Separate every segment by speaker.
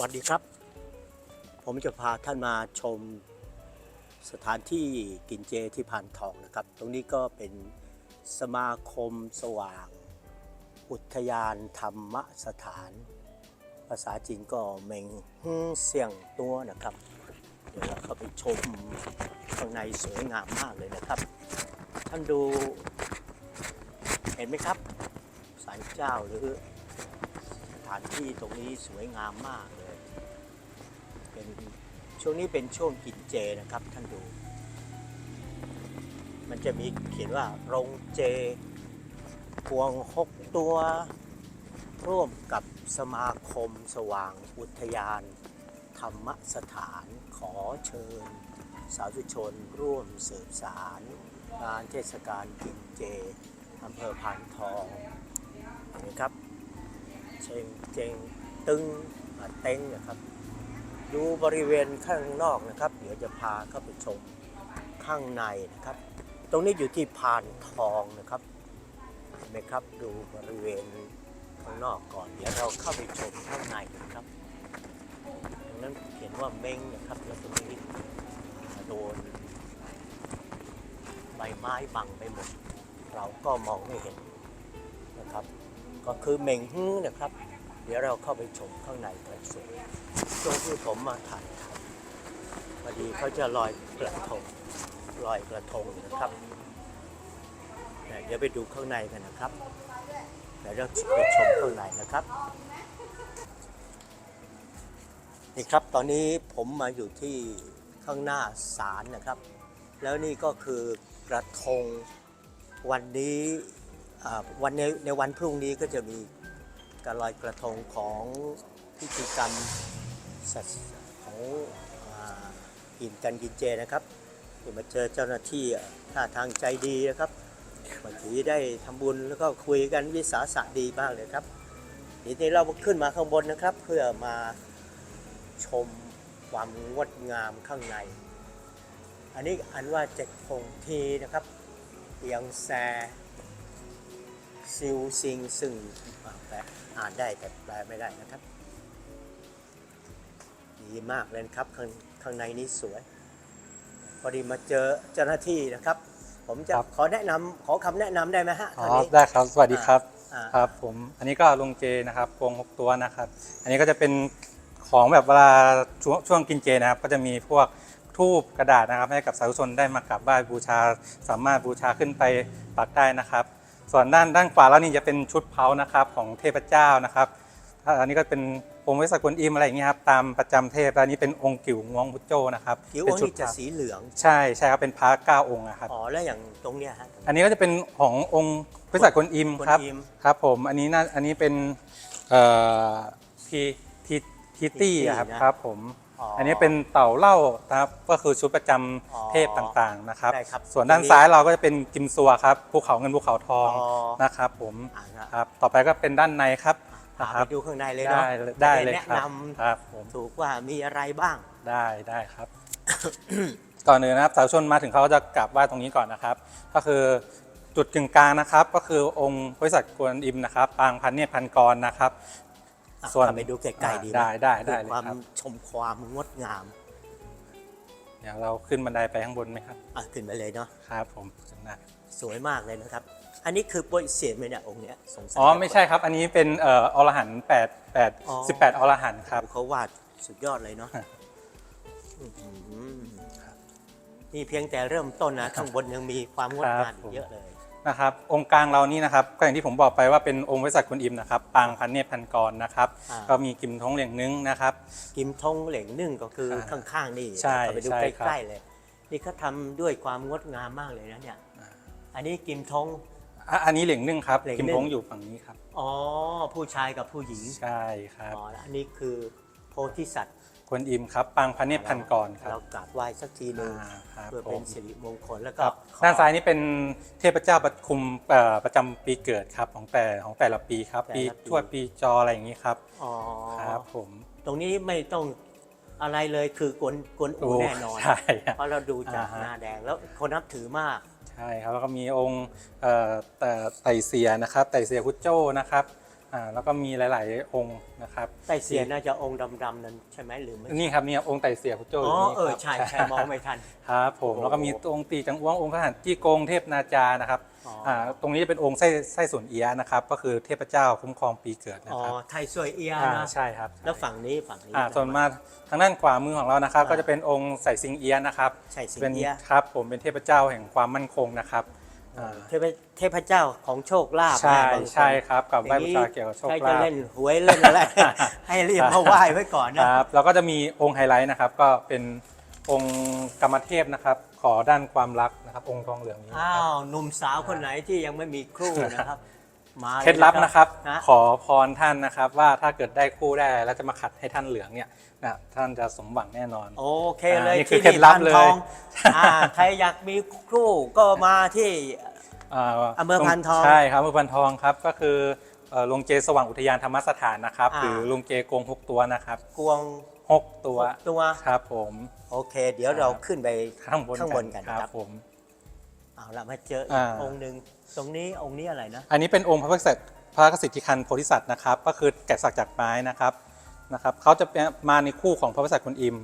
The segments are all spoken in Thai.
Speaker 1: วัสดีครับ ผมจะพาท่านมาชมสถานที่กินเจที่พานทองนะครับ ตรงนี้ก็เป็นสมาคมสว่าง อุทยานธรรมสถาน ภาษาจีนก็เมงฮึ่งเสียงตัวนะครับ เดี๋ยวเราเข้าไปชมข้างในสวยงามมากเลยนะครับ ท่านดูเห็นไหมครับศาลเจ้าหรือสถานที่ตรงนี้สวยงามมาก เป็นช่วงนี้เป็นช่วงกินเจนะครับท่านดู มันจะมีเขียนว่าโรงเจพวงหกตัว ร่วมกับสมาคมสว่างอุทยาน ธรรมสถานขอเชิญ สาธุชนร่วมสืบสารงานเทศกาลกินเจอำเภอพานทองนไหมครับเชงเจงตึงเต็งนะครับ ดูบริเวณข้างนอกนะครับ เดี๋ยวจะพาเข้าไปชมข้างในนะครับ ตรงนี้อยู่ที่พานทองนะครับเห็นไหมครับดูบริเวณข้างนอกก่อน เดี๋ยวเราเข้าไปชมข้างในกันครับตรงนั้นเขียนว่าเม้งนะครับแล้วตรงนี้โดนใบไม้บังไปหมด เราก็มองไม่เห็นนะครับ ก็คือเมงฮื้อนะครับ เดี๋ยวเราเข้าไปชมข้างในกันสวยช่วงที่ผมมาถ่ายทำพอดีเขาจะลอยกระทงลอยกระทงนะครับเดี๋ยวไปดูข้างในกันนะครับเดี๋ยวเราไปชมข้างในนะครับ นี่ครับตอนนี้ผมมาอยู่ที่ข้างหน้าศาลนะครับ แล้วนี่ก็คือกระทงวันนี้วันในในวันพรุ่งนี้ก็จะมี การลอยกระทงของพิธีกรรมศาสของอากินกันกินเจนะครับที่มาเจอเจ้าหน้าที่ท่าทางใจดีนะครับบางทีได้ทำบุญแล้วก็คุยกันวิสาสะดีมากเลยครับทีนี้เราขึ้นมาข้างบนนะครับ เพื่อมาชมความงดงามข้างใน อันนี้อันว่าเจ็ดคงทีนะครับเอียงแซ ซิวซิงซึ่งอ่าแปลอ่านได้แต่แปลไม่ได้นะครับ ดีมากเลยนะครับข้างข้างในนี้สวย พอดีมาเจอเจ้าหน้าที่นะครับ ผมจะ
Speaker 2: ครับ
Speaker 1: ขอแนะนำขอคำแนะนำได้ไหมฮะ
Speaker 2: อ๋อ
Speaker 1: ท่านนี้
Speaker 2: ได้ครับ สวัสดีครับ
Speaker 1: อ่า
Speaker 2: ครับ ผม อันนี้ก็ลุงเจนะครับวงหกตัวนะครับ อันนี้ก็จะเป็นของแบบเวลาช่วงช่วงกินเจนะครับ ก็จะมีพวกทูบกระดาษนะครับ ให้กับสาธุชนได้มากราบไหว้บูชา สามารถบูชาขึ้นไปปักได้นะครับ ส่วนด้านด้านขวาแล้วนี่จะเป็นชุดเผานะครับของเทพเจ้านะครับถ้าอันนี้ก็เป็นองค์ไว้สักกวนอิมอะไรอย่างเงี้ยครับตามประจำเทพแล้วอันนี้เป็นองค์กิ่วงวงพุทโจนะครับ
Speaker 1: ผิว
Speaker 2: เป็
Speaker 1: อง
Speaker 2: น
Speaker 1: ค์
Speaker 2: ชุด
Speaker 1: นี้จะ
Speaker 2: เผา
Speaker 1: สีเหลือง
Speaker 2: ใช่ใช่ครับเป็นพระเก้าองค์อะครับ
Speaker 1: อ๋อแล้วอย่างตรงเนี้ยฮะ
Speaker 2: อันนี้ก็จะเป็นขององค์พระสักกวนอิมครับ
Speaker 1: กวนอิม
Speaker 2: ครับผมอันนี้น่าอันนี้เป็นเอ่อทีทีทีตี้อะครับ
Speaker 1: นะ
Speaker 2: ครับผม
Speaker 1: อ๋ออั
Speaker 2: อันนี้เป็นเต่าเหล้านะครับก็คือชุดประจำ
Speaker 1: อ๋อ
Speaker 2: เทพต่างๆนะครับ
Speaker 1: ได้ครับ
Speaker 2: ส่วนด้าน
Speaker 1: ตรงนี้
Speaker 2: ซ้ายเราก็จะเป็นกิมซัวครับภูเขาเงินภูเขาทอง
Speaker 1: อ๋อ
Speaker 2: นะครับผม
Speaker 1: อ่าฮะ
Speaker 2: ครับต่อไปก็เป็นด้านในครับ
Speaker 1: พา
Speaker 2: นะค
Speaker 1: ไป
Speaker 2: รับ
Speaker 1: ดูข้างในเลยเนาะ
Speaker 2: ได้ได้เลย
Speaker 1: แนะ
Speaker 2: ครับ
Speaker 1: น
Speaker 2: ครับผมำ
Speaker 1: ถูกว่ามีอะไรบ้าง
Speaker 2: ได้ได้ครับ ก่อนอื่นนะครับสาธุชนมาถึงเขาก็จะกราบไหว้ตรงนี้ก่อนนะครับ ก็คือจุดกึ่งกลางนะครับ ก็คือองค์บริษัทกวนอิมนะครับ ปางพันเนี่ยพันกรนะครับ
Speaker 1: อะ
Speaker 2: ส่วน
Speaker 1: พาไปดูไกลๆดีหม
Speaker 2: ได้ได้ได้
Speaker 1: พื่อ
Speaker 2: เลย
Speaker 1: ความ
Speaker 2: ครับ
Speaker 1: ชมความงดงาม
Speaker 2: เดี๋ยวเราขึ้นบันไดไปข้างบนไหมครับ
Speaker 1: อะขึ้นไปเลยเนาะ
Speaker 2: ครับผมข้างหน้า
Speaker 1: สวยมากเลยนะครับ อันนี้คือโปรยเสียนไหมเนี่ยองค์เนี้ยสงสัย
Speaker 2: อ๋อไม่ใช่ครับ อันนี้เป็นเอ่ออรหันต์แปดแปด
Speaker 1: อ๋อ
Speaker 2: สิบแปดอรหันต์ครับ
Speaker 1: เขาวาดสุดยอดเลยเนาะ
Speaker 2: ฮะ
Speaker 1: อื้อหือนี่เพียงแต่เริ่มต้นนะข้างบนยังมีความงดงามอีกเยอะเลย
Speaker 2: นะครับองค์กลางเรานี่นะครับก็อย่างที่ผมบอกไปว่าเป็นองค์บริษัทคุณอิมนะครับปางพันเนี่ยพันกรนะครับ
Speaker 1: อ่า
Speaker 2: ก็มีกิมท้องเหลียงนึงนะครับ
Speaker 1: กิมทงเหล่งนึ่งก็คือ
Speaker 2: อ่า
Speaker 1: ข้างๆนี่
Speaker 2: ใช่
Speaker 1: เข้าไปดู
Speaker 2: ใช่
Speaker 1: ใก
Speaker 2: ครับ
Speaker 1: ล้ๆเลย นี่เขาทำด้วยความงดงามมากเลยนะเนี่ยอันนี้กิมทง
Speaker 2: อะอันนี้เหลียงนึ่งครับ
Speaker 1: เหลียง
Speaker 2: กิม
Speaker 1: นึ่ง
Speaker 2: ท้องอยู่ฝั่งนี้ครับ
Speaker 1: อ๋อผู้ชายกับผู้หญิง
Speaker 2: ใช่ครับ
Speaker 1: อ๋อแล้วอันนี้คือโพธิสัตว์
Speaker 2: กวนอิมครับ ปางพันเนี่ยพันกรครั
Speaker 1: เรา
Speaker 2: บ
Speaker 1: กราบไหว้สักทีหนึ่ง
Speaker 2: อ่าครับ
Speaker 1: เพื่อ
Speaker 2: ผ
Speaker 1: เป็น
Speaker 2: ม
Speaker 1: สิริมงคลแล้ว
Speaker 2: ค
Speaker 1: ก็
Speaker 2: รับ
Speaker 1: ขอ
Speaker 2: ด้านซ้ายนี่เป็นเทพเจ้าประคุมเอ่อประจำปีเกิดครับของแต่ของแต่ละปีครับ ปีทวดปีจออะไรอย่างนี้ครับ
Speaker 1: อ๋อ
Speaker 2: ครับผม
Speaker 1: ตรงนี้ไม่ต้องอะไรเลยคือกวนกวนอูแน่นอน
Speaker 2: ใช่ครับ
Speaker 1: เพราะเราดูจาก
Speaker 2: อ่าฮะ
Speaker 1: หน้าแดงแล้วคนนับถือมาก
Speaker 2: ใช่ครับแล้วก็มีองค์เอ่อแต่ไต่เสียนะครับไต่เสียพุทธโจ้นะครับ อ่าแล้วก็มีหลาย ๆ องค์นะครับ
Speaker 1: ไต้เสียน่าจะองค์ดำๆนั้นใช่ไหมหรือไม่
Speaker 2: นี่ครับเนี่ยองค์ไต่เสียพุทธโจ
Speaker 1: อ๋อ
Speaker 2: นี่
Speaker 1: เออ
Speaker 2: ครับ
Speaker 1: ใช่ใช่มองไม่ทัน
Speaker 2: ครับผม
Speaker 1: โอ้โห
Speaker 2: แล้วก็มีองค์ตีจังอ้วงองค์ทหารจี้โกงเทพนาจานะครับ
Speaker 1: อ๋ออ่่า
Speaker 2: ตรงนี้จะเป็นองค์ไส้ไส้ส่วนเอียะนะครับ ก็คือเทพเจ้าคุ้มครองปีเกิดนะ
Speaker 1: อ๋อ
Speaker 2: ครับ
Speaker 1: ไทยสวยเอีย
Speaker 2: อ่า
Speaker 1: นะ
Speaker 2: ใช่ครับ
Speaker 1: แล้วฝั่งนี้ฝั่งนี้
Speaker 2: อ่าส่วนมาทางด้านขวามือของเรานะครับ
Speaker 1: อ่า
Speaker 2: ก็จะเป็นองค์ใส่สิงเอียะนะครับ
Speaker 1: ใช่สิง
Speaker 2: เป็น
Speaker 1: เอีย
Speaker 2: ครับผมเป็นเทพเจ้าแห่งความมั่นคงนะครับ อ่า
Speaker 1: เทพเทพเจ้าของโชคลาภ
Speaker 2: ใช่
Speaker 1: นะบางน
Speaker 2: ใช่ครับกับไหว้
Speaker 1: อย่
Speaker 2: บู
Speaker 1: ง
Speaker 2: ชาเกี่ยวกับโชค
Speaker 1: ใคร
Speaker 2: ลา
Speaker 1: จะ
Speaker 2: ภ
Speaker 1: เล่นหวยเล่นอะไร ให้รีบมาไหว้ไว้ก่อน
Speaker 2: ค
Speaker 1: นะ
Speaker 2: รับแล้วก็จะมีองค์ไฮไลท์นะครับ ก็เป็นองค์กรรมเทพนะครับ ขอด้านความรักนะครับ องค์ทองเหลืองนี้นะ
Speaker 1: อ้า
Speaker 2: ครับ
Speaker 1: วหนุ่มสาวคนไหนที่ยังไม่มีคู่นะครับ มาลย
Speaker 2: เคล็ดลับนะครับ
Speaker 1: นะ
Speaker 2: ขอพรท่านนะครับ ว่าถ้าเกิดได้คู่ได้แล้วจะมาขัดให้ท่านเหลืองเนี่ยนะท่านจะสมหวังแน่นอน
Speaker 1: โอเคเลย
Speaker 2: อ่านี่คือ
Speaker 1: ที่
Speaker 2: เคล็ดลับ
Speaker 1: พาน
Speaker 2: เลย
Speaker 1: ทองอ่าใครอยากมีคู่ก็มาที่
Speaker 2: อ่า
Speaker 1: อำเภอพานทอง
Speaker 2: ใช่ครับอำเภอพานทองครับก็คือเอ่อโรงเจสว่างอุทยานธรรมสถานนะครับ
Speaker 1: อ่า
Speaker 2: หรือโรงเจโกงหกตัวนะครับ
Speaker 1: กวง
Speaker 2: หกตัว
Speaker 1: ตัว
Speaker 2: ครับผม
Speaker 1: โอเค เดี๋ยวเราขึ้นไป
Speaker 2: ข้างบน
Speaker 1: ข้างบนกัน
Speaker 2: ค
Speaker 1: ครั
Speaker 2: รับบผม
Speaker 1: เอาละมาเจออีก
Speaker 2: อ่า
Speaker 1: องค์หนึ่งตรงนี้องค์นี้อะไรนะ
Speaker 2: อันนี้เป็นองค์พระพิเศษพระกสิทธิคันโพธิสัตว์นะครับ ก็คือแกะสลักจากไม้นะครับนะครับเขาจะเป็นมาในคู่ของพระพิสัตว์คุณอิม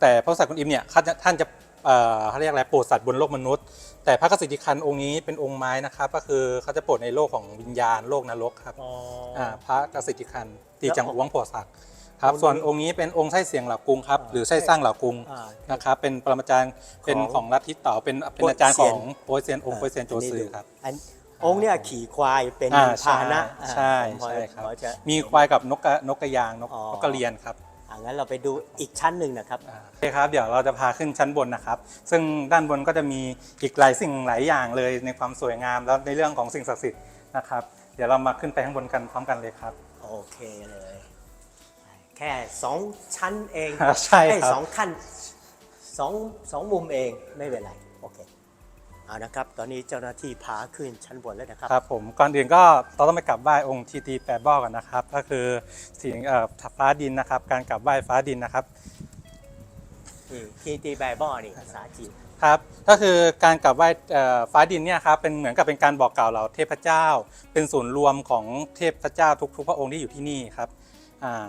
Speaker 2: แต่พระพิสัตว์คุณอิมเนี่ยเขาจะท่านจะเอ่อเขาเรียกอะไรโปรดสัตว์บนโลกมนุษย์ แต่พระกสิทธิคันองค์นี้เป็นองค์ไม้นะครับก็คือเขาจะโปรดในโลกของวิญญาณโลกนรกครับ
Speaker 1: อ๋ออ
Speaker 2: อ่าพระกสิทธิคันตีจัง
Speaker 1: แล้ว
Speaker 2: หวงโปรดสัตว์ครับ
Speaker 1: องค์นี้
Speaker 2: ส่วนองค์นี้เป็นองค์ไส้เสียงเหล่ากรุงครับ
Speaker 1: อ่า
Speaker 2: หรือไส้สร้างเหล่ากรุง
Speaker 1: อ่า
Speaker 2: นะครับเป็นปรมาจารย์เป็น
Speaker 1: ของ
Speaker 2: ของลัทธิเต๋าเป็นเป็น
Speaker 1: โป๊ย
Speaker 2: อาจารย์
Speaker 1: เซี
Speaker 2: ข
Speaker 1: ยน
Speaker 2: องโปยเซียนองค์โปยเซียนโจซือครับ
Speaker 1: อันองค์เนี่ยขี่ควายเป็น
Speaker 2: อ่า
Speaker 1: พาหนะ
Speaker 2: ใช่
Speaker 1: อ่าผมพอ
Speaker 2: ใช่ครับ
Speaker 1: พอจะ
Speaker 2: มีควายกับนกกระนกกระยางนก
Speaker 1: อ๋อ
Speaker 2: นกกระเรียนครับ
Speaker 1: อ่า งั้นเราไปดูอีกชั้นหนึ่งนะครับ
Speaker 2: อ่าโอเคครับ เดี๋ยวเราจะพาขึ้นชั้นบนนะครับ ซึ่งด้านบนก็จะมีอีกหลายสิ่งหลายอย่างเลยในความสวยงามแล้วในเรื่องของสิ่งศักดิ์สิทธิ์นะครับ เดี๋ยวเรามาขึ้นไปข้างบนกันพร้อมกันเลยครับ
Speaker 1: โอเคเลย แค่สองชั้นเอง
Speaker 2: ใช่ครับ
Speaker 1: เอ้ยสองขั้นสองสองมุมเองไม่เป็นไร โอเค เอานะครับ ตอนนี้เจ้าหน้าที่พาขึ้นชั้นบนแล้วนะครับ
Speaker 2: ครับผมก่อนอื่นก็เราต้องไปกราบไหว้องค์ทีตีแปดบอกกันนะครับ ก็คือสิ่งเอ่อฟ้าดินนะครับ การกราบไหว้ฟ้าดินนะครับ
Speaker 1: นี่ทีตีไบเบิลนี่ภาษาจีน
Speaker 2: ครับก็คือการกราบไหว้เอ่อฟ้าดินเนี่ยครับเป็นเหมือนกับเป็นการบอกกล่าวเหล่าเทพเจ้า เป็นศูนย์รวมของเทพเจ้าทุกๆ พระองค์ที่อยู่ที่นี่ครับอ่า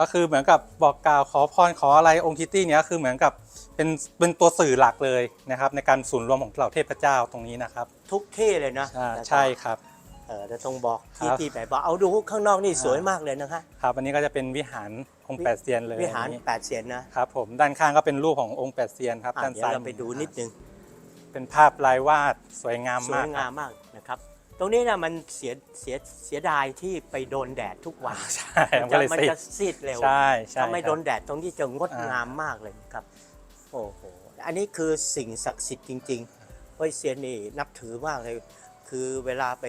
Speaker 2: ก็คือเหมือนกับบอกกล่าวขอพรขออะไรองค์ทิตี้เนี้ยคือเหมือนกับเป็นเป็นตัวสื่อหลักเลยนะครับ ในการศูนย์รวมของเหล่าเทพเจ้าตรงนี้นะครับ
Speaker 1: ทุกที่เลยนะ
Speaker 2: อ่า
Speaker 1: แล้วก็
Speaker 2: ใช่ครับ
Speaker 1: เออจะต้องบอก
Speaker 2: ค
Speaker 1: ที
Speaker 2: รับ
Speaker 1: ตีไบเบิลเอาดูข้างนอกนี่สวยมากเลยนะคะ
Speaker 2: ครับอันนี้ก็จะเป็นวิหารองค์แปดเซียนเลย
Speaker 1: วิหาร
Speaker 2: อันนี้
Speaker 1: แปดเสียนนะครับ
Speaker 2: ผมด้านข้างก็เป็นรูปขององค์แปดเซียนครับ
Speaker 1: อะ
Speaker 2: ด้าน
Speaker 1: เดี๋ยว
Speaker 2: ซ้าย
Speaker 1: เราไปดูนิดนึง
Speaker 2: เป็นภาพลายวาดสวยงาม
Speaker 1: สว
Speaker 2: มายก
Speaker 1: งามมากนะครับ ตรงนี้นะมันเสียเสียเสียดายที่ไปโดนแดดทุกวัน
Speaker 2: ใช่
Speaker 1: มั
Speaker 2: มัน
Speaker 1: น
Speaker 2: ก็
Speaker 1: จะ
Speaker 2: เลย
Speaker 1: มัน
Speaker 2: ซีด
Speaker 1: จะซีดเร็ว
Speaker 2: ใช่ใช่
Speaker 1: ถ้าไม่
Speaker 2: ครับ
Speaker 1: โดนแดดตรงนี้จะงด
Speaker 2: อ่าง
Speaker 1: งามมากเลยครับโอ้โหอันนี้คือสิ่งศักดิ์สิทธิ์จริงๆเฮ้ยเซียนนี่นับถือมากเลย คือเวลาไป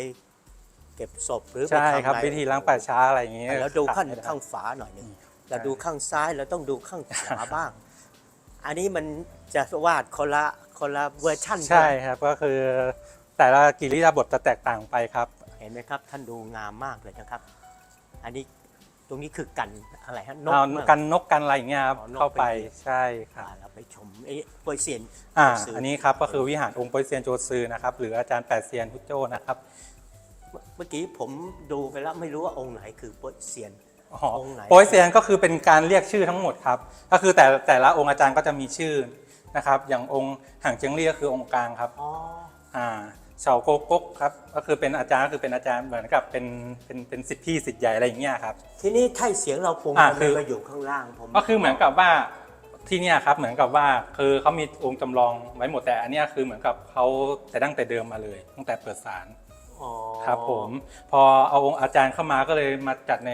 Speaker 1: เก็บศพหรือไป
Speaker 2: ใช่
Speaker 1: ทำ
Speaker 2: ครับ
Speaker 1: อะไร
Speaker 2: วิธีล้างป่าช้าอะไรอย่างเงี้ย
Speaker 1: แล้วดูข้าง
Speaker 2: ขดไม่ไข้า
Speaker 1: งฝาหน่อยหนึงเราดูข้างซ้ายเราต้องดูข้างขวาบ้าง อันนี้มันจะวาดคนละคนละเวอร์ชัน
Speaker 2: ใช่ครับก็คือ แต่ละกิริยาบทจะแตกต่างไปครับ
Speaker 1: เห็นไหมครับ ท่านดูงามมากเลยนะครับ อันนี้ตรงนี้คือกันอะไรฮะนก
Speaker 2: เอา
Speaker 1: มั้ง
Speaker 2: กันนกกันอะไรอย่างเงี้ยครับ
Speaker 1: อ๋อนก
Speaker 2: เข้าไป
Speaker 1: เป็น
Speaker 2: ใช่ครั
Speaker 1: อ่า
Speaker 2: บ
Speaker 1: เราไปชมไอ้โปรยเซียน
Speaker 2: อ่า
Speaker 1: ซื้ออั
Speaker 2: อันนี้ครับก็คือวิหารองค์โปยเซียนโจซือนะครับหรืออาจารย์แปดเซียนพุทธโจนะครับ
Speaker 1: เมื่อกี้ผมดูไปแล้วไม่รู้ว่าองค์ไหนคือโปรยเซียน
Speaker 2: อ๋อ
Speaker 1: องค์ไหน
Speaker 2: โปยเซียนก็คือเป็นการเรียกชื่อทั้งหมดครับ ก็คือแต่แต่ละองค์อาจารย์ก็จะมีชื่อนะครับ อย่างองค์ห่างเจียงเลี่ยก็คือองค์กลางครับ
Speaker 1: อ๋อ
Speaker 2: อ่า เฉาโกกกครับก็คือเป็นอาจารย์ก็คือเป็นอาจารย์เหมือนกับเป็นเป็นเป็นสิทธิพี่สิทธิใหญ่อะไรอย่างเงี้ยครับ
Speaker 1: ทีนี้ไทยเสียงเราปรุง
Speaker 2: อ่า
Speaker 1: ทำไม
Speaker 2: คือ
Speaker 1: มาอยู่ข้างล่างผม
Speaker 2: ก็คือเหมือนกับว่าที่เนี่ยครับเหมือนกับว่าคือเขามีองค์จำลองไว้หมดแต่อันเนี้ยคือเหมือนกับเขาแต่ตั้งแต่เดิมมาเลย ตั้งแต่เปิดศาล
Speaker 1: อ๋อ
Speaker 2: ครับผมพอเอาองค์อาจารย์เข้ามาก็เลยมาจัดใน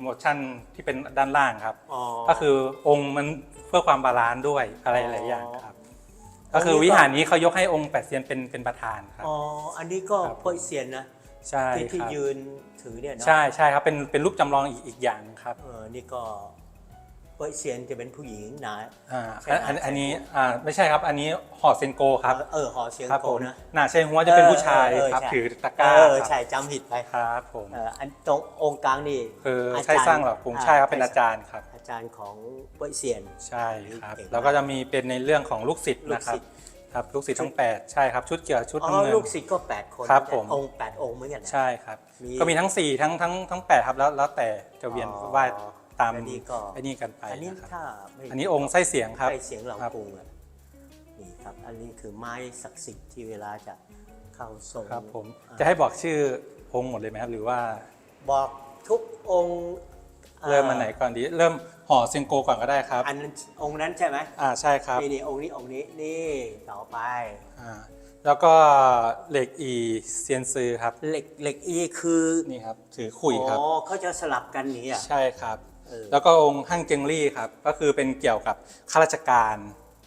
Speaker 2: โมชั่นที่เป็นด้านล่างครับ
Speaker 1: อ๋อ
Speaker 2: ก็คือองค์มันเพื่อความบาลานซ์ด้วยอะไรหลายอย่างครับ
Speaker 1: อ๋อ
Speaker 2: ก็คือวิหารนี้เขายกให้องค์แปดเซียนเป็นเป็นประธานครับ
Speaker 1: อ๋อ อันนี้ก็
Speaker 2: ครับ
Speaker 1: โปรยเซียนนะ
Speaker 2: ใช่
Speaker 1: ที่ที่
Speaker 2: ครับ
Speaker 1: ยืนถือเนี่ยเนาะ
Speaker 2: ใช่ใช่ครับเป็นเป็นรูปจำลองอีกอีกอย่างครับ
Speaker 1: เออนี่ก็โปรยเซียนจะเป็นผู้หญิงนะ
Speaker 2: อ่า
Speaker 1: ใช่
Speaker 2: อันอัน
Speaker 1: ใช่
Speaker 2: อันนี้อ่าไม่ใช่ครับ อันนี้หอเซนโกครับ
Speaker 1: เออหอเสียง
Speaker 2: ครับ
Speaker 1: โก
Speaker 2: ผม
Speaker 1: นะ
Speaker 2: หน้าใช่หัวจะเป็นผู้ชาย
Speaker 1: เออเออ
Speaker 2: ครับ
Speaker 1: ใช่
Speaker 2: ถือตะก
Speaker 1: เอ
Speaker 2: ร้า
Speaker 1: อ
Speaker 2: ครับ
Speaker 1: ใช่จำผิดไป
Speaker 2: ครับผม
Speaker 1: เอออันตรงองค์กลางนี่
Speaker 2: คือ
Speaker 1: อาจารย์
Speaker 2: ใช่สร้างเหรอกรุง
Speaker 1: อ่า
Speaker 2: ใช่ครับเป็น
Speaker 1: ใช่
Speaker 2: อาจารย์ครับ
Speaker 1: อา จารย์ของโปรยเซียน
Speaker 2: ใช่ครับ
Speaker 1: เก่งมาก
Speaker 2: แล้วก็จะมีเป็นในเรื่องของลูกศิษย์
Speaker 1: ลูก
Speaker 2: นะครับ
Speaker 1: ศิษย์
Speaker 2: คครับลูกศิษย์ทั้งแปดใช่ครับ ชุดเกี่ยวกับชุด
Speaker 1: อ๋อ
Speaker 2: น้ำเงิน
Speaker 1: ลูกศิษย์ก็แปดคน
Speaker 2: ครับผม
Speaker 1: องค์แปดองค์เหมือนกันนะ
Speaker 2: ใช่ครับ
Speaker 1: มี
Speaker 2: ก็มีทั้งสี่ทั้งทั้งทั้งแปดครับแล้วแล้วแต่จะเวียน
Speaker 1: อ๋อ
Speaker 2: ไหว้ตาม
Speaker 1: อันนี้ก็
Speaker 2: ไอ้นี่กันไป
Speaker 1: อันนี้
Speaker 2: นะครับ
Speaker 1: ถ้าไม่
Speaker 2: อันนี้องค์ไส้เสียงครับ
Speaker 1: ใช่เสียงเหล่า
Speaker 2: ครับ
Speaker 1: กรุงอะนี่ครับ อันนี้คือไม้ศักดิ์สิทธิ์ที่เวลาจะเข้าทรง
Speaker 2: ครับผม
Speaker 1: อ่า
Speaker 2: จะให้บอกชื่อองค์หมดเลยไหมครับหรือว่า
Speaker 1: บอกทุกองค์
Speaker 2: เริ่มมาไหนก่อนดี เริ่ม ห่อเซียงโกก่อนก็ได้ครับ
Speaker 1: อันนั้นองค์นั้นใช่ไหม
Speaker 2: อ่าใช่ครับ
Speaker 1: นี่นี่องค์นี้องค์นี้นี่ต่อไป
Speaker 2: อ่าแล้วก็เหล็กอีเซียนซือครับ
Speaker 1: เหล็กเหล็กอีคือ
Speaker 2: นี่ครับถือขุยครับ
Speaker 1: อ๋อเขาจะสลับกันนี้อะ
Speaker 2: ใช่ครับ
Speaker 1: เออ
Speaker 2: แล้วก็องค์ฮั่งเจงลี่ครับ ก็คือเป็นเกี่ยวกับข้าราชการ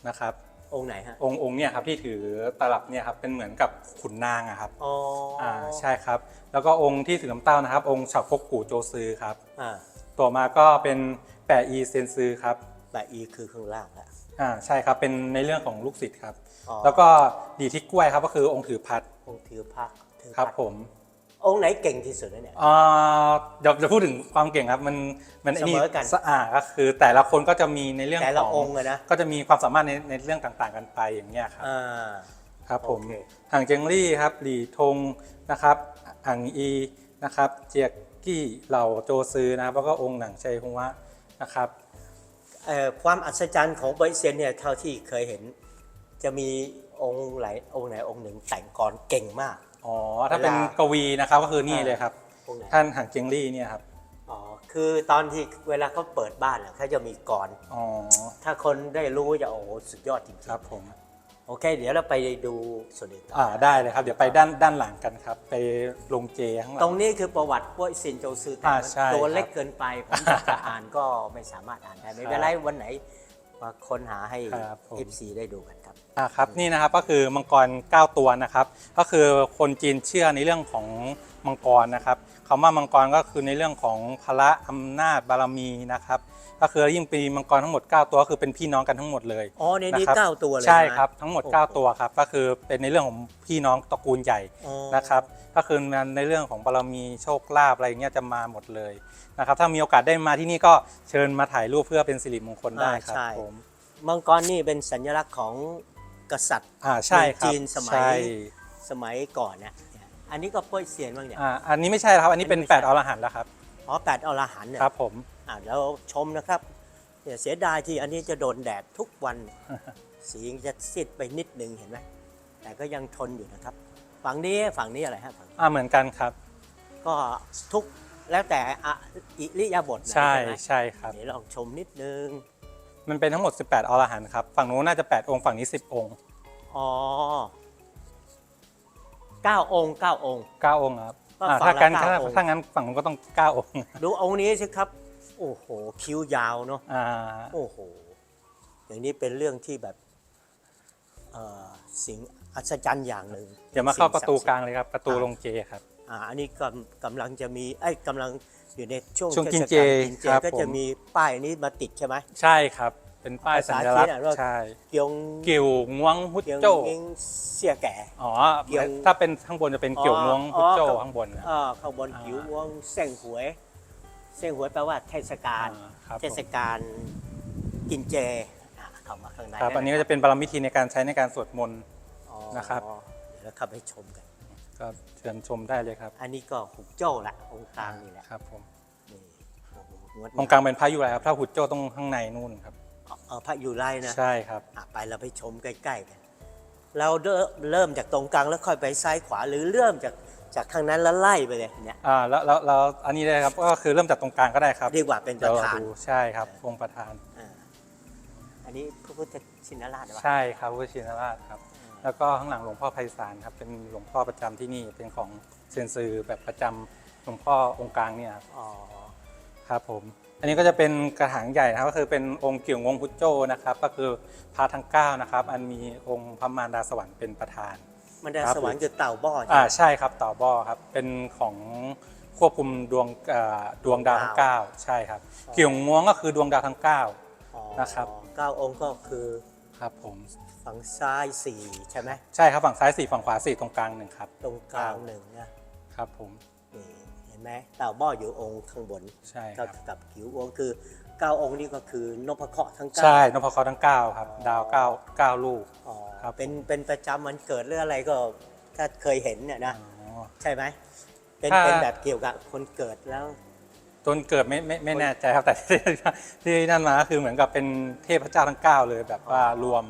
Speaker 2: นะครับ
Speaker 1: องค์ไหนฮะ
Speaker 2: องค์องค์เนี่ยครับที่ถือตลับเนี่ยครับเป็นเหมือนกับขุนนางอะครับ
Speaker 1: อ๋ออ่า
Speaker 2: ใช่ครับ แล้วก็องค์ที่ถือน้ำเต้านะครับ องค์เฉาก๊กกู่โจซือครับ
Speaker 1: อ่า
Speaker 2: ต่อมาก็เป็น แปะอีเซยนซือครับ
Speaker 1: แปะอีคือข้างล่างละ
Speaker 2: อ่าใช่ครับเป็นในเรื่องของลูกศิษย์ครับ
Speaker 1: อ๋อ
Speaker 2: แล้วก็ดีที่กล้วยครับก็คือองค์ถือพัด
Speaker 1: องค์ถือพักถือ
Speaker 2: ครับ
Speaker 1: พัด
Speaker 2: ผม
Speaker 1: องค์ไหนเก่งที่สุดนะเนี่ย
Speaker 2: อ่าเดี๋ยวจะพูดถึงความเก่งครับมันมันไอ้นี่
Speaker 1: เสมอกัน
Speaker 2: สะอาก็คือแต่ละคนก็จะมีในเรื่อง
Speaker 1: แต่ละ
Speaker 2: ของ
Speaker 1: องค์อะนะ
Speaker 2: ก็จะมีความสามารถในในเรื่องต่างๆ กันไปอย่างเงี้ยครับ
Speaker 1: อ่า
Speaker 2: ครับผม
Speaker 1: โอเค
Speaker 2: ห่างเจงลี่ครับหลี่ทงนะครับอ่างอีนะครับ เจียกกี้เหล่าโจซือนะครับแล้วก็องค์หนังชัยฮวะ นะครับ
Speaker 1: เอ่อความอัศจรรย์ของเบยเซียนเนี่ยเท่าที่เคยเห็น จะมีองค์ไหนองค์ไหนองค์หนึ่งแต่งกลเก่งมาก
Speaker 2: อ๋อ ถ้าเป็น
Speaker 1: เวลาก
Speaker 2: วีนะครับก็คือนี่
Speaker 1: อ่า
Speaker 2: เลยครับ
Speaker 1: องค์ไหน
Speaker 2: ท่านห่างเจงลี่เนี่ยครับ
Speaker 1: อ๋อ คือตอนที่เวลาเขาเปิดบ้านอะเขาจะมีกร
Speaker 2: อ๋อ
Speaker 1: ถ้าคนได้รู้จะโอ้โหสุดยอดจริงๆ
Speaker 2: ครับผม
Speaker 1: โอเค เดี๋ยวเราไปดูส่วนอื่นต่อ
Speaker 2: อ่าได้เลยครับ เดี๋ยวไปด้านด้านหลังกันครับ ไปลงเจข้างหลั
Speaker 1: ตรงนี้คือประวัติป้วยซินโจซือแต่
Speaker 2: อ่า
Speaker 1: มัน
Speaker 2: ใช่
Speaker 1: ตัว
Speaker 2: ครับ
Speaker 1: เล็กเกินไป ผมอยากจะอ่านก็ไม่สามารถอ่านได้ไม่เป็นไรวันไหนมาค้นหาให้
Speaker 2: ครับผม
Speaker 1: FC ได้ดูกันครับ
Speaker 2: อ่าครับนี่นะครับก็คือมังกร 9 ตัวนะครับ ก็คือคนจีนเชื่อในเรื่องของ มังกรนะครับคำว่ามังกรก็คือในเรื่องของพละอำนาจบารมีนะครับก็คือยิ่งปีมังกรทั้งหมด 9 ตัวก็คือเป็นพี่น้องกันทั้งหมดเลย
Speaker 1: อ๋อในนี้ะ
Speaker 2: ครับ
Speaker 1: เก้าตัวเลย
Speaker 2: ใช่
Speaker 1: นะครับ
Speaker 2: ทั้งหมด
Speaker 1: โอ้โห
Speaker 2: 9ตัวครับก็คือเป็นในเรื่องของพี่น้องตระกูลใหญ่
Speaker 1: อ๋อ
Speaker 2: นะครับก็คือในเรื่องของบารมีโชคลาภอะไรอย่างเงี้ยจะมาหมดเลยนะครับถ้ามีโอกาสได้มาที่นี่ก็เชิญมาถ่ายรูปเพื่อเป็นสิริมงคลได้ครับ
Speaker 1: อ่าใช่
Speaker 2: ผม
Speaker 1: มังกรนี่เป็นสัญลักษณ์ของกษัตริย์
Speaker 2: อ่าใช่ครับ
Speaker 1: จีนสมัย
Speaker 2: ใช่
Speaker 1: สมัยก่อนนะ อันนี้ก็ป้วยเซียนบ้างเนี่ย
Speaker 2: อ่าอันนี้ไม่ใช่ครับ อันนี้เป็น
Speaker 1: อันนี้ไม่ใช่
Speaker 2: 8อรหันต์แล้วครับ
Speaker 1: อ๋อแปดอรหันต์เนี่ย
Speaker 2: ครับผม
Speaker 1: อ่าแล้วชมนะครับเนี่ยเสียดายที่อันนี้จะโดนแดดทุกวัน สีจะซีดไปนิดนึงเห็นไหมแต่ก็ยังทนอยู่นะครับ ฝั่งนี้ฝั่งนี้อะไรฮะฝั่งนี้
Speaker 2: อ่าเหมือนกันครับ
Speaker 1: ก็ทุกแล้วแต่อะอิริยาบถนะ
Speaker 2: ใช่
Speaker 1: ไหม
Speaker 2: ใช่ครับ
Speaker 1: เดี๋ยวลองชมนิดนึง
Speaker 2: มันเป็นทั้งหมด 18 อรหันต์ครับ ฝั่งนู้นน่าจะ 8 องค์ ฝั่งนี้ 10 องค์
Speaker 1: อ๋อ เก้าองค์ เก้าองค์
Speaker 2: 9องค์ครับ
Speaker 1: ก็
Speaker 2: อ่า
Speaker 1: ฝั่
Speaker 2: ถ้าง
Speaker 1: ละ
Speaker 2: กัน
Speaker 1: เก้า
Speaker 2: ถ้า
Speaker 1: องค์
Speaker 2: ถ้างั้นฝั่งนู้นก็ต้อง9องค์
Speaker 1: ดูองค์นี้สิครับ โอ้โห คิ้วยาวเนาะ
Speaker 2: อ่า
Speaker 1: โอ้โห อย่างนี้เป็นเรื่องที่แบบเอ่อสิ่งอัศจรรย์อย่างหนึ่ง
Speaker 2: เดี๋ยวมาเข้าประตู
Speaker 1: สิ่งศั
Speaker 2: ก
Speaker 1: ดิ์สิทธิ์
Speaker 2: ลางเลยครับ ประตูลงเจครับ
Speaker 1: อ่าอันนี้กำกำลังจะมีไอ้ยกำลังอยู่ในช่วง
Speaker 2: ช่วงกินเจ
Speaker 1: ทศกาลกินเจ
Speaker 2: ครับ
Speaker 1: ก็จะ
Speaker 2: ผม
Speaker 1: มีป้ายนี้มาติดใช่ไหม
Speaker 2: ใช่ครับ เป็นป้ายสัญลักษ
Speaker 1: ภาษาจีน
Speaker 2: ณ์
Speaker 1: อะว่า
Speaker 2: ใช่
Speaker 1: เกียง
Speaker 2: กิ่วงวงฮุด
Speaker 1: เกียง
Speaker 2: โจ้
Speaker 1: เกียงเสี่ยแก่
Speaker 2: อ๋อ
Speaker 1: เกี่ยว
Speaker 2: ถ้าเป็นข้างบนจะเป็นเกี่ยวงวง
Speaker 1: อ๋อ
Speaker 2: ฮุดโจ้
Speaker 1: อ๋อ
Speaker 2: ข้างบนนะ
Speaker 1: อ่าข้างบน
Speaker 2: อ่า
Speaker 1: ผิววงเส้งหวยเส้งหวยแปลว่าเทศกาล
Speaker 2: อ่าครับ
Speaker 1: เท
Speaker 2: ผม
Speaker 1: ศกาลกินเจอ่าเข้ามาข้างใน
Speaker 2: ครับ
Speaker 1: ได้
Speaker 2: อันนี้ก็จะเป็นบารมีทีในการใช้ในการสวดมนต์
Speaker 1: อ๋อ
Speaker 2: นะครับ
Speaker 1: เดี๋ยวเราเข้าไปชมกัน
Speaker 2: ก็เชิญชมได้เลยครับ
Speaker 1: อันนี้ก็หุกโจ้ละองค์กลางนี่แหละ
Speaker 2: ครับผม
Speaker 1: นี่โอ้โหงด
Speaker 2: ตรงกลางเป็นพระยุไรครับถ้าหุดโจ้ต้องข้างในนู่นครับ
Speaker 1: เอาเอาพระอยู่ไล่นะ
Speaker 2: ใช่ครับ
Speaker 1: อะไปเราไปชมใกล้ๆกันเราเริ่มเริ่มจากตรงกลางแล้วค่อยไปซ้ายขวาหรือเริ่มจากจากข้างนั้นแล้วไล่ไปเลยเนี่ย
Speaker 2: อ่าแล้วแล้วแล้วอันนี้เลยครับก็คือเริ่มจากตรงกลางก็ได้ครับ
Speaker 1: ดีกว่าเป็นป
Speaker 2: เดี๋ยว
Speaker 1: ระ
Speaker 2: เรา
Speaker 1: ธาน
Speaker 2: ดูใช่ครับองค์ประธาน
Speaker 1: อ่าอันนี้พระพุทธชินราชหรือเปล่า
Speaker 2: ใช่ครับพระชินราชครับแล้วก็ข้างหลังหลวงพ่อไพศาลครับเป็นหลวงพ่อประจำที่นี่เป็นของเซยนซือแบบประจำหลวงพ่อองค์กลางเนี่ยครับ
Speaker 1: อ๋อ
Speaker 2: ครับผม อันนี้ก็จะเป็นกระถางใหญ่นะครับก็คือเป็นองค์เกี่ยวงวงพุทธโจ้นะครับ ก็คือพระทั้งเก้านะครับ อันมีองค์พระมารดาสวรรค์เป็นประธาน
Speaker 1: มันได้
Speaker 2: ครับ
Speaker 1: สวรรค์คือเต่าบ่อใช่
Speaker 2: อ่า
Speaker 1: ไหม
Speaker 2: ใช่ครับต่อบ่อครับ เป็นของควบคุมดวงเอ่อดวงดาวทั้งเก้าใช่ครับเกี่ยวงวงก็คือดวงดาวทั้งเก้า
Speaker 1: อ๋อ
Speaker 2: นะครับ
Speaker 1: เก้าองค์ก็คือ
Speaker 2: ครับผม
Speaker 1: ฝั่งซ้ายสี่ใช่ไหม
Speaker 2: ใช่ครับฝั่งซ้ายสี่ฝั่งขวาสี่ตรงกลางหนึ่งครับ
Speaker 1: ตรงกลางหนึ่งนะครับ
Speaker 2: ผม
Speaker 1: นี่เห็น ไหมเต่าบ่ออยู่องค์ข้างบน
Speaker 2: ใช่ค
Speaker 1: เท่า
Speaker 2: รับ
Speaker 1: กับผิวองค์คือเก้าองค์นี่ก็คือนพเคราะห์ทั้งเก้า
Speaker 2: ใช่นพเคราะห์ทั้งเก้าครับ ดาวเก้าเก้าลูก
Speaker 1: อ๋อ
Speaker 2: ครับ
Speaker 1: เป็นเป็นประจำวันเกิดหรืออะไรก็ถ้าเคยเห็นเนี่ยนะ
Speaker 2: อ๋อ
Speaker 1: ใช่ไหมเป็น
Speaker 2: ถ้า
Speaker 1: เป็นแบบเกี่ยวกับคนเกิดแล้ว
Speaker 2: จนเกิดไม่ไม่ไม่แน่ใจครับแต่ ที่ที่นั่นมาก็คือเหมือนกับเป็นเทพเจ้าทั้งเก้าเลยแบบว่ารวม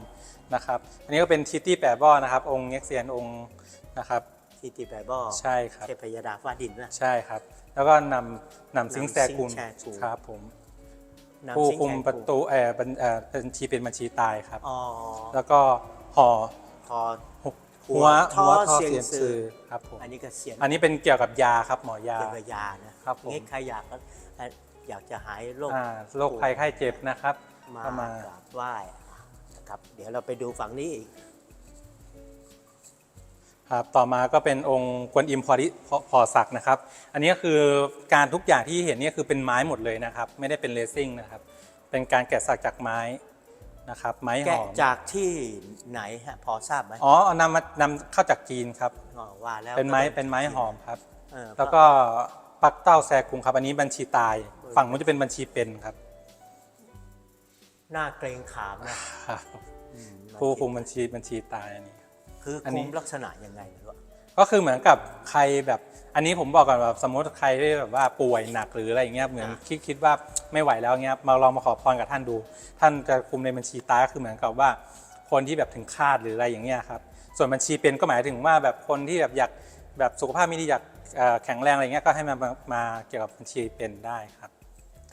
Speaker 2: นะครับ อันนี้ก็เป็นทิตี้แปดบ่อนะครับ องค์เง็กเซียนองค์นะครับ
Speaker 1: ที่ตีแปบอ
Speaker 2: ใช่ครับ
Speaker 1: เทพยดาฟ้าดินนะ
Speaker 2: ใช่ครับ แล้วก็นำนำซิงแซกุล
Speaker 1: ซิงแซกุล
Speaker 2: ครับผม
Speaker 1: นำ
Speaker 2: ผู้
Speaker 1: ซิ่ง
Speaker 2: คุม
Speaker 1: แขก
Speaker 2: ประตูเออบัญเอ่อบัญชีเป็นบัญชีตายครับ
Speaker 1: อ๋อ
Speaker 2: แล้วก็ห่อ
Speaker 1: ทอ
Speaker 2: หัว
Speaker 1: ท่อ
Speaker 2: หัวท่อ
Speaker 1: เสียง
Speaker 2: เสียง
Speaker 1: สื่
Speaker 2: สื่
Speaker 1: อ
Speaker 2: อครับผม
Speaker 1: อันนี้ก็เสียง
Speaker 2: อันนี้เป็นเกี่ยวกับยาครับหมอยา
Speaker 1: เกี่ยวกับยานะครับ
Speaker 2: ผม
Speaker 1: งี้ใครอยากอยากจะหายโรค
Speaker 2: อ่าโรคภัยไข้เจ็บนะครับ
Speaker 1: มา
Speaker 2: ก็มา
Speaker 1: กราบไหว้นะครับ เดี๋ยวเราไปดูฝั่งนี้อีก
Speaker 2: ครับต่อมาก็เป็นองค์กวนอิมพอริพอพอศักดิ์นะครับ อันนี้ก็คือการทุกอย่างที่เห็นเนี่ยคือเป็นไม้หมดเลยนะครับ ไม่ได้เป็นเลซิ่งนะครับ เป็นการแกะสลักจากไม้นะครับ ไม้ห
Speaker 1: แกะ
Speaker 2: อม
Speaker 1: จากที่ไหนฮะพอทราบไหม
Speaker 2: อ๋อเอานำมานำเข้าจากจีนครับ
Speaker 1: อ๋อว่าแล้ว
Speaker 2: เป็นไม้
Speaker 1: ก็
Speaker 2: เป็นไม้หอมครับ
Speaker 1: เออ
Speaker 2: แล้วก็ปักเต้าแซกุงครับ อันนี้บัญชีตาย ฝั่งนู้นจะเป็นบัญชีเป็นครับ
Speaker 1: หน้าเกรงขามนะครับ อืม
Speaker 2: ผู้คุมบัญชีบัญชีตายอันนี้
Speaker 1: คือ
Speaker 2: อัน
Speaker 1: คุ
Speaker 2: นี้
Speaker 1: มลักษณะยังไงไม่รู้อะ
Speaker 2: ก็คือเหมือนกับใครแบบ อันนี้ผมบอกก่อนแบบสมมติใครที่แบบว่าป่วยหนักหรืออะไรอย่างเงี้ยเหมือนคิดคิดว่าไม่ไหวแล้วเงี้ยมาลองมาขอพรกับท่านดู ท่านจะคุมในบัญชีตายก็คือเหมือนกับว่าคนที่แบบถึงคาดหรืออะไรอย่างเงี้ยครับส่วนบัญชีเป็นก็หมายถึงว่าแบบคนที่แบบอยากแบบสุขภาพไม่ดีอยากเอ่อแข็งแรงอะไรเงี้ยก็ให้มามามาเกี่ยวกับบัญชีเป็นได้ครับ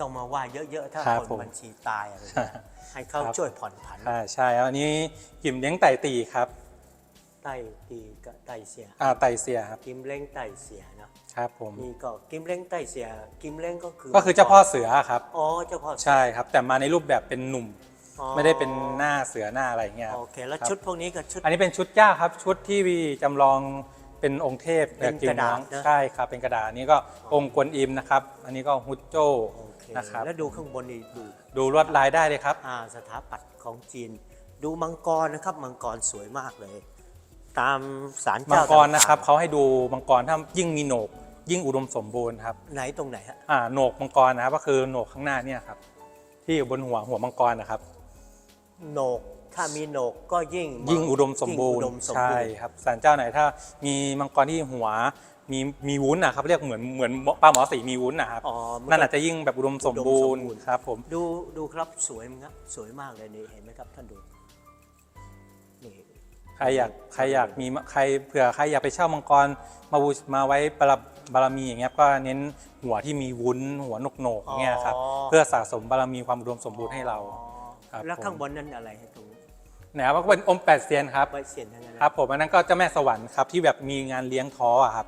Speaker 1: ต้องมาว่าเยอะๆ ถ้า
Speaker 2: ครับ
Speaker 1: คน
Speaker 2: ผม
Speaker 1: บัญชีตายอะไรเนี่ยให้เขา
Speaker 2: ครับ
Speaker 1: ช่วยผ่อนผัน
Speaker 2: ใช่ใช่แล้วอันนี้กิมเลี้ยงไต่ตีครับ
Speaker 1: ไต้ตีก็ไต้เสีย
Speaker 2: อ่าไต่เสียครับ
Speaker 1: กิมเล้งไต้เสียเนาะ
Speaker 2: ครับผม
Speaker 1: นี่ก็กิมเล้งไต้เสีย กิมเล้งก็คือ
Speaker 2: ก็คือเจ้าพ่อเสือครับ
Speaker 1: อ๋อเจ้าพ่อเสือ
Speaker 2: ใช่ครับ แต่มาในรูปแบบเป็นหนุ่ม
Speaker 1: อ๋อ
Speaker 2: ไม่ได้เป็นหน้าเสือหน้าอะไรอย่างเงี้ยครับ
Speaker 1: โอเคแล้ว
Speaker 2: ครับ
Speaker 1: ชุดพวกนี้ก็ชุด
Speaker 2: อันนี้เป็นชุดย่าครับ ชุดที่จำลองเป็นองค์เทพ
Speaker 1: เป็น
Speaker 2: กิม
Speaker 1: กระดาษ
Speaker 2: น้อง
Speaker 1: นะ
Speaker 2: ใช่ครับ เป็นกระดาษอันนี้ก็องค์กวนอิมนะครับ อันนี้ก็ฮุดโจ้
Speaker 1: โอเค
Speaker 2: นะครับ
Speaker 1: แล้วดูข้างบนนี่ดู
Speaker 2: ดูลวดลายได้เลยครับ
Speaker 1: อ่าสถาปัตย์ของจีน ดูมังกรนะครับ มังกรสวยมากเลย ตามศาล
Speaker 2: มัง
Speaker 1: เจ้าก
Speaker 2: รนะครับ
Speaker 1: ต่าง
Speaker 2: เขาให้ดูมังกรถ้ายิ่งมีโหนก ยิ่งอุดมสมบูรณ์ครับ
Speaker 1: ๆไหนตรงไหนฮะ
Speaker 2: อ่าโหนกมังกรนะครับก็คือโหนกข้างหน้าเนี่ยครับที่อยู่บนหัวหัวมังกรนะครับ
Speaker 1: โหนกถ้ามีโหนกก็ยิ่ง
Speaker 2: ยิ่งอุดมสมบูร
Speaker 1: ยิ่ง
Speaker 2: ณ์
Speaker 1: อุดมสม
Speaker 2: ใช่
Speaker 1: บูรณ์
Speaker 2: ครับศาลเจ้าไหนถ้ามีมังกรที่หัวมีมีวุ้นนะครับเรียกเหมือนเหมือนปลาหมอสีมีวุ้นนะครับ
Speaker 1: อ๋อมัก็
Speaker 2: นั่นอาจจะยิ่งแบบอุดมสมบูรณ์
Speaker 1: อุดมสมบูรณ์
Speaker 2: ครับผม
Speaker 1: ดูดูครับสวยมั้งครับสวยมากเลยนี่เห็นไหมครับท่านดูนี่
Speaker 2: ใครอยากใครอยากมีใครเผื่อใครอยากไปเช่ามังกรมาบูมาไว้บารบารมีอย่างเงี้ยก็เน้นหัวที่มีวุ้นหัวหนกๆอย่างเงี้ยครับเพื่อสะสมบารมีความอุดมสมบูรณ์ให้เรา
Speaker 1: อ๋อ
Speaker 2: ครับ
Speaker 1: แล้ว
Speaker 2: ผม
Speaker 1: ข้างบนนั้นอะไรให้ตรง
Speaker 2: นะครับก็เป็นองค์แปดเซียนครับ
Speaker 1: ใบเสียนทั้งนั้นนะ
Speaker 2: ครับผมอันนั้นก็เจ้าแม่สวรรค์ครับที่แบบมีงานเลี้ยงท้ออะครับ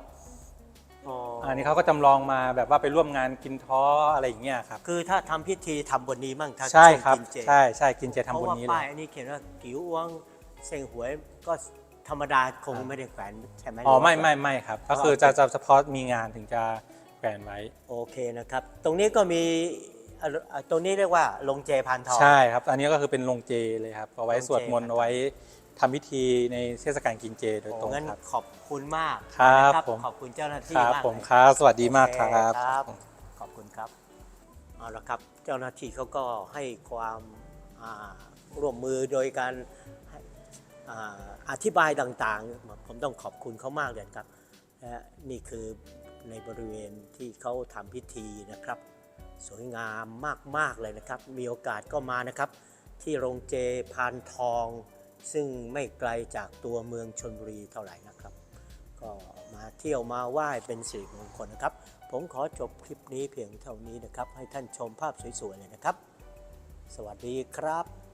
Speaker 1: อ๋ออ
Speaker 2: อันนี้เขาก็จำลองมาแบบว่าไปร่วมงานกินท้ออะไรอย่างเงี้ยครับ
Speaker 1: คือถ้าทำพิธีทำบนนี้มั่งถ้า
Speaker 2: ใช่
Speaker 1: วง
Speaker 2: ครับ
Speaker 1: กินเจ
Speaker 2: ใช่ใช่กินเจ
Speaker 1: เพ
Speaker 2: ทำ
Speaker 1: ราะ
Speaker 2: บน
Speaker 1: ว่า
Speaker 2: นี้เล
Speaker 1: ป้าย
Speaker 2: ย
Speaker 1: อันนี้เขียนว่า กิ๋วอ้วง เซ็งหวยก็ธรรมดาคงไม่ได้แขวนใช่ไหม
Speaker 2: อ๋อ
Speaker 1: หรืว่า
Speaker 2: ไม่ไม่ไม่ครับ ก็คือจะจะเฉพาะมีงานถึงจะแขวนไว้
Speaker 1: โอเคนะครับ ตรงนี้ก็มีอะอะตรงนี้เรียกว่าลงเจพานทอง
Speaker 2: ใช่ครับ อันนี้ก็คือเป็นโรงเจเลยครับเอาไว้
Speaker 1: โรงเจ
Speaker 2: สวดมนต์
Speaker 1: ครับ
Speaker 2: เอาไว้ทำพิธีในเทศกาลกินเจโดยตรง
Speaker 1: งั้น
Speaker 2: ครับ
Speaker 1: ขอบคุณมาก
Speaker 2: ครับ
Speaker 1: นะ
Speaker 2: ผม
Speaker 1: ขอบคุณเจ้าหน้าที่
Speaker 2: ครับ
Speaker 1: มาก
Speaker 2: ผม
Speaker 1: เลย
Speaker 2: ครับสวัสดีมากค
Speaker 1: โอ
Speaker 2: รั
Speaker 1: เค
Speaker 2: บ
Speaker 1: ครับขอบคุณครับเอาละครับ เจ้าหน้าที่เขาก็ให้ความอ่าร่วมมือโดยการให้ อธิบายต่างๆ ผมต้องขอบคุณเขามากเลยครับและนี่คือในบริเวณที่เขาทำพิธีนะครับ สวยงามมากๆเลยนะครับ มีโอกาสก็มานะครับ ที่โรงเจพานทอง ซึ่งไม่ไกลจากตัวเมืองชนบุรีเท่าไหร่นะครับ ก็มาเที่ยวมาไหว้เป็นสิริมงคลนะครับ ผมขอจบคลิปนี้เพียงเท่านี้นะครับ ให้ท่านชมภาพสวยๆเลยนะครับ สวัสดีครับ